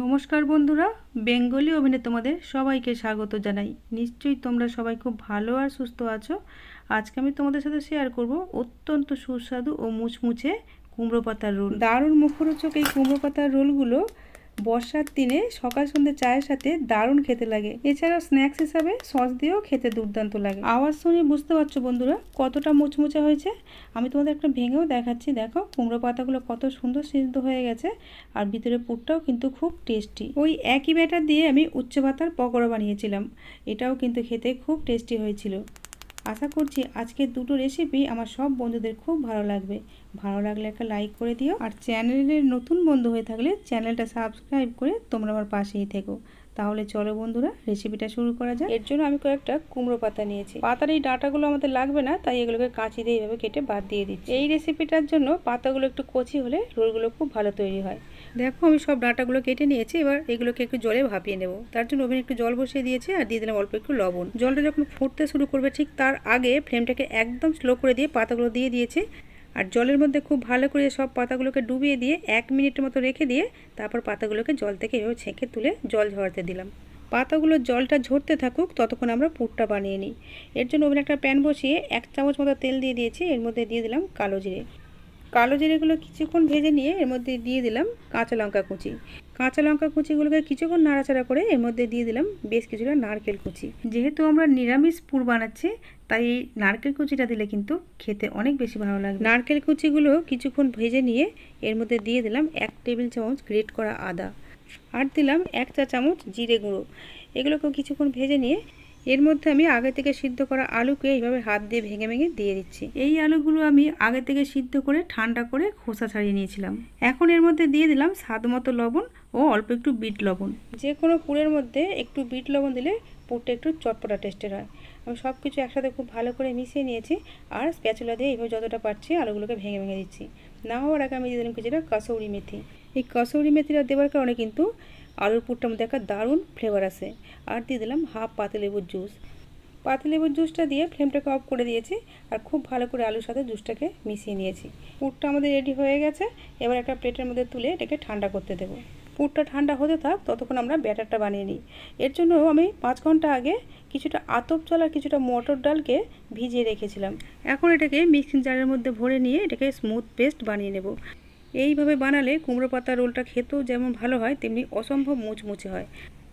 নমস্কার বন্ধুরা, বেঙ্গলি অভিনে তোমাদের সবাইকে স্বাগত জানাই। নিশ্চয়ই তোমরা সবাই খুব ভালো আর সুস্থ আছো। আজকে আমি তোমাদের সাথে শেয়ার করব অত্যন্ত সুস্বাদু ও মুচমুচে কুমড়ো পাতার রোল। দারুণ মুখরোচক এই কুমড়ো পাতার রোলগুলো বর্ষার দিনে সকাল সন্ধ্যে চায়ের সাথে দারুণ খেতে লাগে। এছাড়াও স্ন্যাক্স হিসাবে সস দিয়েও খেতে দুর্দান্ত লাগে। আওয়াজ শুনে বুঝতে পারছ বন্ধুরা কতটা মুচমুচে হয়েছে? আমি তোমাদের একটা ভেঙেও দেখাচ্ছি, দেখো। কুমড়ো পাতাগুলো কত সুন্দর সিদ্ধ হয়ে গেছে আর ভিতরে পুরটাও কিন্তু খুব টেস্টি। ওই একই ব্যাটার দিয়ে আমি উচ্চ পাতার পকোড়া বানিয়েছিলাম। এটাও কিন্তু খেতে খুব টেস্টি হয়েছিল। আশা করছি আজকের দুটো রেসিপি আমার সব বন্ধুদের খুব ভালো লাগবে। ভালো লাগলে একটা লাইক করে দিও। আর চ্যানেলের নতুন বন্ধু হয়ে থাকলে চ্যানেলটা সাবস্ক্রাইব করে তোমরা আমার পাশেই থেকো। তাহলে চলো বন্ধুরা রেসিপিটা শুরু করা যাক। এর জন্য আমি কয়েকটা কুমড়ো পাতা নিয়েছি। পাতার এই ডাঁটাগুলো আমাদের লাগবে না, তাই এগুলোকে কাঁচি দিয়ে এইভাবে কেটে বাদ দিয়ে দিচ্ছি। এই রেসিপিটার জন্য পাতাগুলো একটু কচি হলে রোলগুলো খুব ভালো তৈরি হয়। দেখো, আমি সব ডাঁটাগুলো কেটে নিয়েছি। এবার এগুলোকে একটু জলে ভাপিয়ে নেব। তার জন্য ওভেনে একটু জল বসিয়ে দিয়েছি আর দিয়ে দিলাম অল্প একটু লবণ। জলটা যখন ফুটতে শুরু করবে, ঠিক তার আগে ফ্লেমটাকে একদম স্লো করে দিয়ে পাতাগুলো দিয়ে দিয়েছি। আর জলের মধ্যে খুব ভালো করে সব পাতাগুলোকে ডুবিয়ে দিয়ে এক মিনিটের মতো রেখে দিয়ে তারপর পাতাগুলোকে জল থেকে এভাবে ছেঁকে তুলে জল ঝরাতে দিলাম। পাতাগুলোর জলটা ঝরতে থাকুক, ততক্ষণ আমরা পুরটা বানিয়ে নিই। এর জন্য ওভেনে একটা প্যান বসিয়ে এক চামচ মতো তেল দিয়ে দিয়েছি। এর মধ্যে দিয়ে দিলাম কালো জিরে। কালো জিরেগুলো কিছুক্ষণ ভেজে নিয়ে এর মধ্যে দিয়ে দিলাম কাঁচা লঙ্কা কুচি। কাঁচা লঙ্কা কুচিগুলোকে কিছুক্ষণ নাড়াচাড়া করে এর মধ্যে দিয়ে দিলাম বেশ কিছুটা নারকেল কুচি। যেহেতু আমরা নিরামিষ পুর বানাচ্ছি, তাই নারকেল কুচিটা দিলে কিন্তু খেতে অনেক বেশি ভালো লাগে নারকেল কুচিগুলো কিছুক্ষণ ভেজে নিয়ে এর মধ্যে দিয়ে দিলাম এক টেবিল চামচ গ্রেট করা আদা। আর দিলাম এক চা চামচ জিরে গুঁড়ো। এগুলোকেও কিছুক্ষণ ভেজে নিয়ে এর মধ্যে আমি আগে থেকে সিদ্ধ করা আলুকে এইভাবে হাত দিয়ে ভেঙে ভেঙে দিয়ে দিচ্ছি। এই আলুগুলো আমি আগে থেকে সিদ্ধ করে ঠান্ডা করে খোসা ছাড়িয়ে নিয়েছিলাম। এখন এর মধ্যে দিয়ে দিলাম স্বাদ মতো লবণ ও অল্প একটু বিট লবণ। যে কোনো পুরের মধ্যে একটু বিট লবণ দিলে পুরটা একটু চটপটা টেস্টের হয়। আমি সব কিছু একসাথে খুব ভালো করে মিশিয়ে নিয়েছি আর স্প্যাচুলা দিয়ে এইভাবে যতটা পারছি আলুগুলোকে ভেঙে ভেঙে দিচ্ছি। না হওয়ার আগে আমি দিয়ে দিলাম কিছুটা কসৌরি মেথি। এই কসৌরি মেথিটা দেওয়ার কারণে কিন্তু আলুর পুরটার মধ্যে একটা দারুণ ফ্লেভার আসে আর দিয়ে দিলাম হাফ পাতিলেবুর জুস পাতিলেবুর জুসটা দিয়ে ফ্লেমটাকে অফ করে দিয়েছি আর খুব ভালো করে আলুর সাথে জুসটাকে মিশিয়ে নিয়েছি। পুরটা আমাদের রেডি হয়ে গেছে। এবার একটা প্লেটের মধ্যে তুলে এটাকে ঠান্ডা করতে দেবো। পুরটা ঠান্ডা হতে থাক, ততক্ষণ আমরা ব্যাটারটা বানিয়ে নিই। এর জন্য আমি পাঁচ ঘণ্টা আগে কিছুটা আতপ চাল আর কিছুটা মটর ডালকে ভিজিয়ে রেখেছিলাম। এখন এটাকে মিক্সিং জারের মধ্যে ভরে নিয়ে এটাকে স্মুথ পেস্ট বানিয়ে নেব। এইভাবে বানালে কুমড়ো পাতা রোলটা খেতেও যেমন ভালো হয়, তেমনি অসম্ভব মুচমুচে হয়।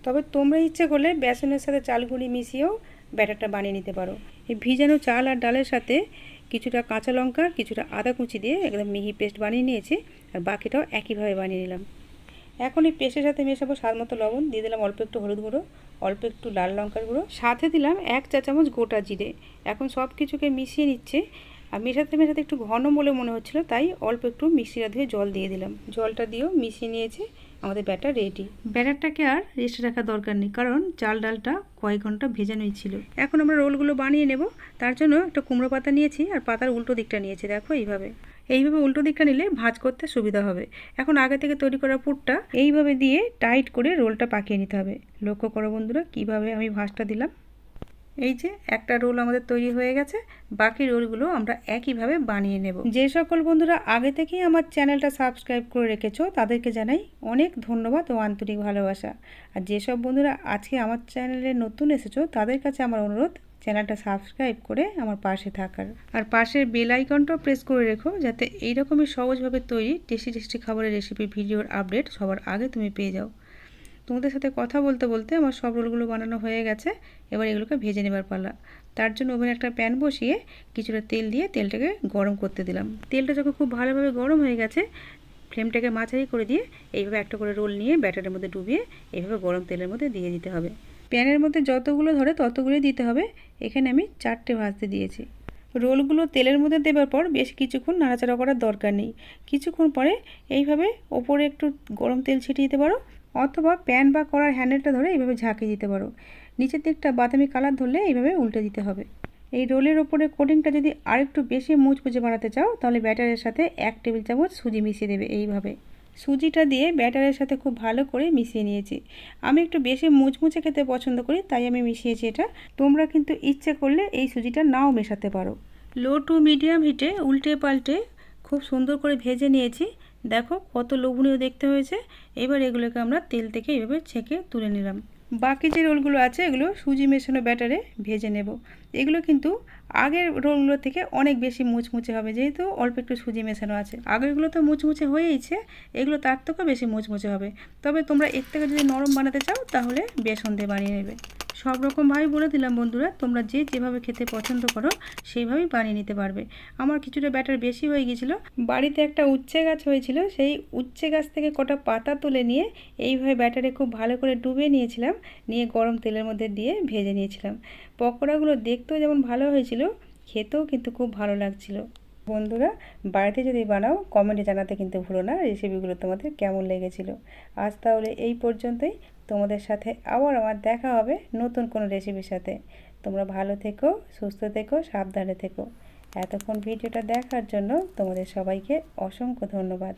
তবে তোমরা ইচ্ছে করলে বেসনের সাথে চালগুড়ি মিশিয়েও ব্যাটারটা বানিয়ে নিতে পারো। এই ভিজানো চাল আর ডালের সাথে কিছুটা কাঁচা লঙ্কা, কিছুটা আদা কুচি দিয়ে একদম মিহি পেস্ট বানিয়ে নিয়েছি আর বাকিটাও একইভাবে বানিয়ে নিলাম। এখন এই পেস্টের সাথে মেশাবো স্বাদ মতো লবণ, দিয়ে দিলাম অল্প একটু হলুদ গুঁড়ো, অল্প একটু লাল লঙ্কার গুঁড়ো। সাথে দিলাম এক চা চামচ গোটা জিরে। এখন সব কিছুকে মিশিয়ে নিচ্ছে আর মেশাতে মেশাতে একটু ঘন বলে মনে হচ্ছিল, তাই অল্প একটু মিক্সিটা ধুয়ে জল দিয়ে দিলাম। জলটা দিয়েও মিশিয়ে নিয়েছে, আমাদের ব্যাটার রেডি ব্যাটারটাকে আর রেস্টে রাখার দরকার নেই, কারণ চাল ডালটা কয়েক ঘণ্টা ভেজানোই ছিল এখন আমরা রোলগুলো বানিয়ে নেব, তার জন্য একটা কুমড়ো পাতা নিয়েছি আর পাতার উল্টো দিকটা নিয়েছি, দেখো এইভাবে। এইভাবে উল্টো দিকটা নিলে ভাঁজ করতে সুবিধা হবে। এখন আগে থেকে তৈরি করা পুরটা এইভাবে দিয়ে টাইট করে রোলটা পাকিয়ে নিতে হবে। লক্ষ্য করো বন্ধুরা, কীভাবে আমি ভাঁজটা দিলাম। এই যে একটা রোল আমাদের তৈরি হয়ে গেছে, বাকি রোলগুলো আমরা একইভাবে বানিয়ে নেব। যে সকল বন্ধুরা আগে থেকেই আমার চ্যানেলটা সাবস্ক্রাইব করে রেখেছো, তাদেরকে জানাই অনেক ধন্যবাদ ও আন্তরিক ভালোবাসা। আর যেসব বন্ধুরা আজকে আমার চ্যানেলে নতুন এসেছ, তাদের কাছে আমার অনুরোধ, চ্যানেলটা সাবস্ক্রাইব করে আমার পাশে থাকার। আর পাশের বেল আইকনটাও প্রেস করে রেখো, যাতে এইরকমই সহজভাবে তৈরি টেস্টি টেস্টি খাবারের রেসিপি, ভিডিওর আপডেট সবার আগে তুমি পেয়ে যাও। তোমাদের সাথে কথা বলতে বলতে আমার সব রোলগুলো বানানো হয়ে গেছে। এবার এগুলোকে ভেজে নেবার পালা। তার জন্য ওভেনে একটা প্যান বসিয়ে কিছুটা তেল দিয়ে তেলটাকে গরম করতে দিলাম। তেলটা যখন খুব ভালোভাবে গরম হয়ে গেছে, ফ্লেমটাকে মাঝারি করে দিয়ে এইভাবে একটা করে রোল নিয়ে ব্যাটারের মধ্যে ডুবিয়ে এইভাবে গরম তেলের মধ্যে দিয়ে দিতে হবে। প্যানের মধ্যে যতগুলো ধরে ততগুলোই দিতে হবে। এখানে আমি চারটে ভাজতে দিয়েছি। রোলগুলো তেলের মধ্যে দেওয়ার পর বেশ কিছুক্ষণ নাড়াচাড়া করার দরকার নেই। কিছুক্ষণ পরে এইভাবে ওপরে একটু গরম তেল ছিটিয়ে দিতে পারো। অথবা প্যান বা কড়ার হ্যান্ডেলটা ধরে এইভাবে ঝাঁকিয়ে দিতে পারো। নিচের দিকটা বাদামি কালার ধরলে এইভাবে উল্টে দিতে হবে। এই রোলের ওপরে কোটিংটা যদি আরেকটু বেশি মুচমুচে বানাতে চাও, তাহলে ব্যাটারের সাথে এক টেবিল চামচ সুজি মিশিয়ে দেবে এইভাবে। সুজিটা দিয়ে ব্যাটারের সাথে খুব ভালো করে মিশিয়ে নিয়েছি। আমি একটু বেশি মুচমুচে খেতে পছন্দ করি, তাই আমি মিশিয়েছি এটা। তোমরা কিন্তু ইচ্ছে করলে এই সুজিটা নাও মেশাতে পারো। লো টু মিডিয়াম হিটে উল্টে পাল্টে খুব সুন্দর করে ভেজে নিয়েছি। দেখো কত লোভনীয় দেখতে হয়েছে। এবার এগুলোকে আমরা তেল থেকে এভাবে ছেঁকে তুলে নিলাম। বাকি যে রোলগুলো আছে, এগুলো সুজি মেশানো ব্যাটারে ভেজে নেব। এগুলো কিন্তু আগের রোলগুলো থেকে অনেক বেশি মুচমুচে হবে, যেহেতু অল্প একটু সুজি মেশানো আছে। আগেরগুলো তো মুচমুচে হয়েইছে, এগুলো তার থেকেও বেশি মুচমুচে হবে। তবে তোমরা এর থেকে যদি নরম বানাতে চাও, তাহলে বেসন দিয়ে বানিয়ে নেবে। সব রকমভাবেই বলে দিলাম বন্ধুরা, তোমরা যে যেভাবে খেতে পছন্দ করো, সেইভাবেই বানিয়ে নিতে পারবে। আমার কিছুটা ব্যাটার বেশি হয়ে গিয়েছিল। বাড়িতে একটা উচ্ছে গাছ হয়েছিল, সেই উচ্ছে গাছ থেকে কটা পাতা তুলে নিয়ে এইভাবে ব্যাটারে খুব ভালো করে ডুবে নিয়েছিলাম, নিয়ে গরম তেলের মধ্যে দিয়ে ভেজে নিয়েছিলাম। পকোড়াগুলো দেখতেও যেমন ভালো হয়েছিল, খেতেও কিন্তু খুব ভালো লাগছিল। বন্ধুরা, বাড়িতে যদি বানাও কমেন্টে জানাতে কিন্তু ভুলো না রেসিপিগুলো তোমাদের কেমন লেগেছিল। আজ তাহলে এই পর্যন্তই। তোমাদের সাথে আবার আমার দেখা হবে নতুন কোনো রেসিপির সাথে। তোমরা ভালো থেকো, সুস্থ থেকো, সাবধানে থেকো। এতক্ষণ ভিডিওটা দেখার জন্য তোমাদের সবাইকে অসংখ্য ধন্যবাদ।